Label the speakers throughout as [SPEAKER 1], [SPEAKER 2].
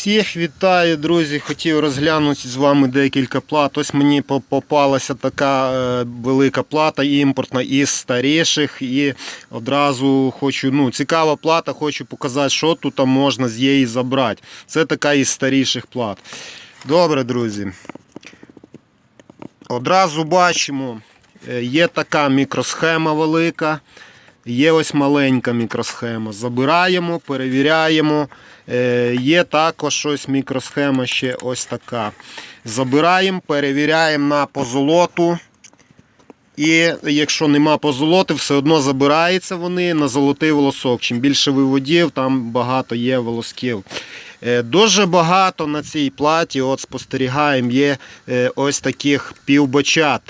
[SPEAKER 1] Всіх вітаю, друзі. Хотів розглянути з вами декілька плат. Ось мені попалася така е, велика плата імпортна із старіших. І одразу хочу, ну, цікава плата, хочу показати, що тут можна з її забрати. Це така із старіших плат. Добре, друзі. Одразу бачимо, е, є така мікросхема велика. Є ось маленька мікросхема. Забираємо, перевіряємо. Е, Є також ось мікросхема ще ось така. Забираємо, перевіряємо на позолоту. І якщо нема позолоти, все одно забираються вони на золотий волосок. Чим більше виводів, там багато є волосків. Е, Дуже багато на цій платі, от спостерігаємо, є е, ось таких півбочат.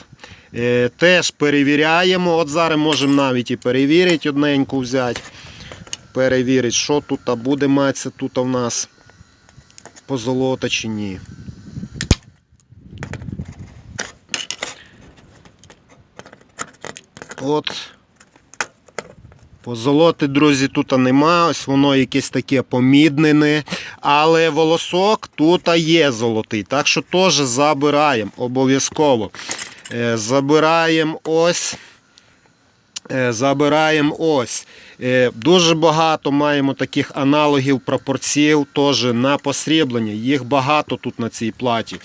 [SPEAKER 1] Е, Теж перевіряємо. От зараз можемо навіть і перевірити одненьку взяти. Перевірити, що тут а буде матися тут у нас позолота чи ні. От. Позолоти, друзі, тут нема. Ось воно якесь таке поміднене. Але волосок тут є золотий. Так що теж забираємо обов'язково. Е, Забираємо ось. Е, Забираємо ось. Е, Дуже багато маємо таких аналогів пропорцій теж на посріблення. Їх багато тут на цій платі.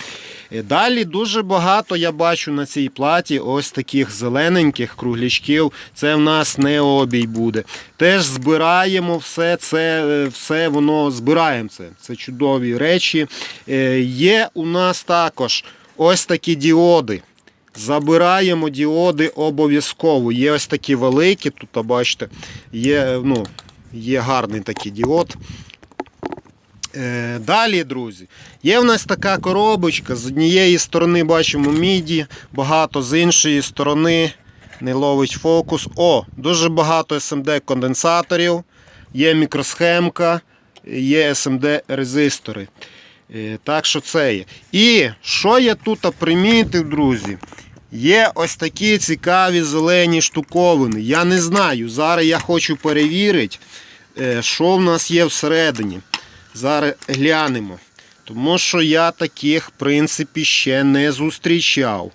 [SPEAKER 1] Далі дуже багато я бачу на цій платі ось таких зелененьких круглячків. Це в нас не обій буде. Теж збираємо все це, все воно збираємо це. Це чудові речі. Є у нас також ось такі діоди. Забираємо діоди обов'язково. Є ось такі великі, тут бачите, є, ну, є гарний такий діод. Е, Далі, друзі, є в нас така коробочка. З однієї сторони бачимо міді, багато з іншої сторони не ловить фокус. О, дуже багато SMD конденсаторів, є мікросхемка, є SMD резистори. Е, Так що це є. І що я тут примітив, друзі? Є ось такі цікаві зелені штуковини. Я не знаю. Зараз я хочу перевірити, е, що в нас є всередині. Зараз глянемо. Тому що я таких, в принципі, ще не зустрічав.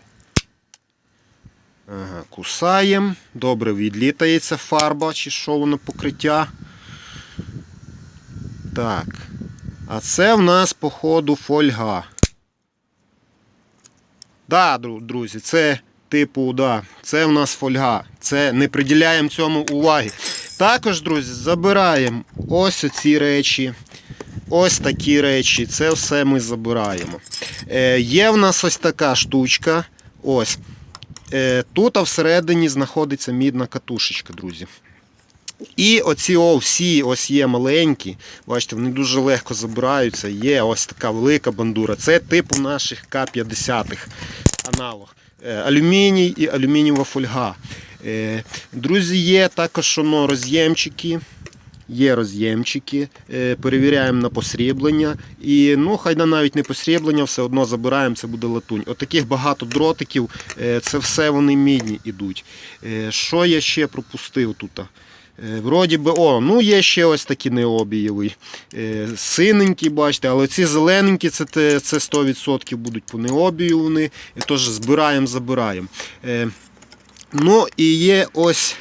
[SPEAKER 1] Ага, кусаємо. Добре відлітається фарба, чи що воно покриття. Так. А це в нас, походу, фольга. Да, друзі, це типу, да, це в нас фольга. Це не приділяємо цьому уваги. Також, друзі, забираємо ось ці речі. Ось такі речі. Це все ми забираємо. Е, є в нас ось така штучка. Ось. Е, тут всередині знаходиться мідна катушечка, друзі. І оці о, всі ось є маленькі. Бачите, вони дуже легко забираються. Є ось така велика бандура. Це типу наших К-50 аналог. Е, Алюміній і алюмінієва фольга. Е, Друзі, є також воно роз'ємчики. Є роз'ємчики, е, перевіряємо на посріблення. І ну, хай на навіть не посріблення, все одно забираємо, це буде латунь. Отаких багато дротиків, це все вони мідні йдуть. Що я ще пропустив тут? Е, Вроді би, о, ну є ще ось такі необієві. Е, Синенькі, бачите, але ці зелененькі, це, це 100% будуть по необію вони. Тож збираємо, забираємо. Е, Ну і є ось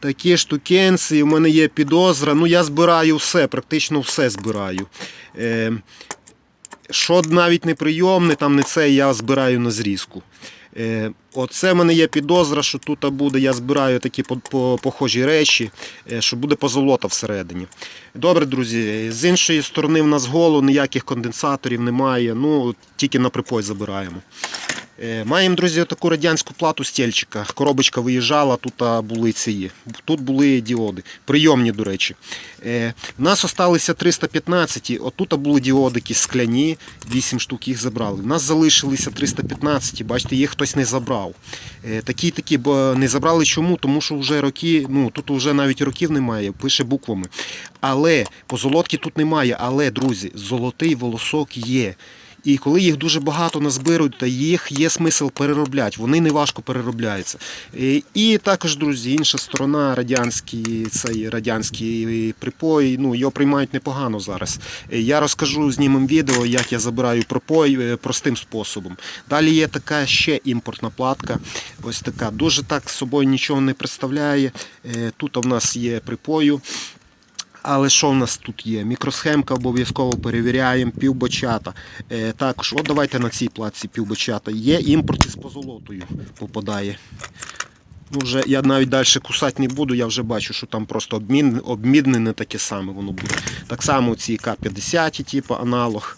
[SPEAKER 1] такі штукенці. У мене є підозра. Ну, я збираю все, практично все збираю. Е, Що навіть не прийомне, там не це, я збираю на зрізку. Е, Оце в мене є підозра, що тут буде, я збираю такі по- по- похожі речі, е, що буде позолота всередині. Добре, друзі, з іншої сторони в нас голо, ніяких конденсаторів немає, ну тільки на припой забираємо. Е, Маємо, друзі, таку радянську плату стільчика. Коробочка виїжджала, тут були ці. Тут були діоди. Прийомні, до речі. Е, У нас залишилися 315, отут були діодики скляні, 8 штук їх забрали. У нас залишилися 315, бачите, їх хтось не забрав. Е, Такі такі, бо не забрали чому? Тому що вже роки, ну тут вже навіть років немає, пише буквами. Але позолотки тут немає. Але, друзі, золотий волосок є. І коли їх дуже багато назбирують, то їх є смисл переробляти. Вони не важко переробляються. І, і також, друзі, інша сторона, радянський, цей радянський припой, ну його приймають непогано зараз. Е, Я розкажу, знімем відео, як я забираю припой е, простим способом. Далі є така ще імпортна платка. Ось така. Дуже так собою нічого не представляє. Е, Тут у нас є припою. Але що в нас тут є? Мікросхемка обов'язково перевіряємо, півбочата. Е, також, от давайте на цій платці півбочата. Є імпорт із позолотою попадає. Ну, вже я навіть далі кусати не буду, я вже бачу, що там просто обмін, обміднене таке саме воно буде. Так само ці К-50, типу аналог.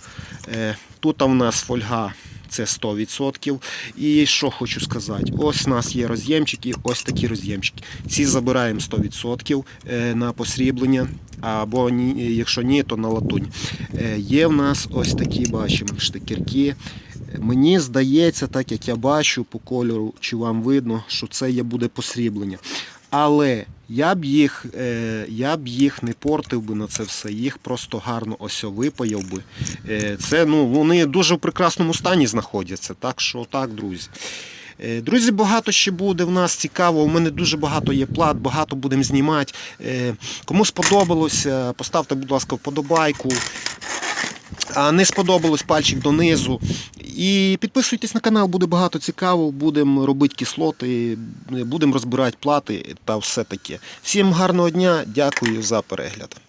[SPEAKER 1] Е, тут у нас фольга. Це 100%. І що хочу сказати, ось у нас є роз'ємчики, ось такі роз'ємчики. Ці забираємо 100% е, на посріблення, або якщо ні, то на латунь. Е, Є в нас ось такі бачимо штикерки. Мені здається, так як я бачу по кольору, чи вам видно, що це є буде посріблення. Але я б їх, е, я б їх не портив би на це все, їх просто гарно ось випаяв би. Е, це, ну, вони дуже в прекрасному стані знаходяться. Так що так, друзі. Е, Друзі, багато ще буде в нас цікаво. У мене дуже багато є плат, багато будемо знімати. Кому сподобалося, поставте, будь ласка, вподобайку. А не сподобалось пальчик донизу. І підписуйтесь на канал, буде багато цікаво. Будемо робити кислоти, будемо розбирати плати та все таке. Всім гарного дня, дякую за перегляд.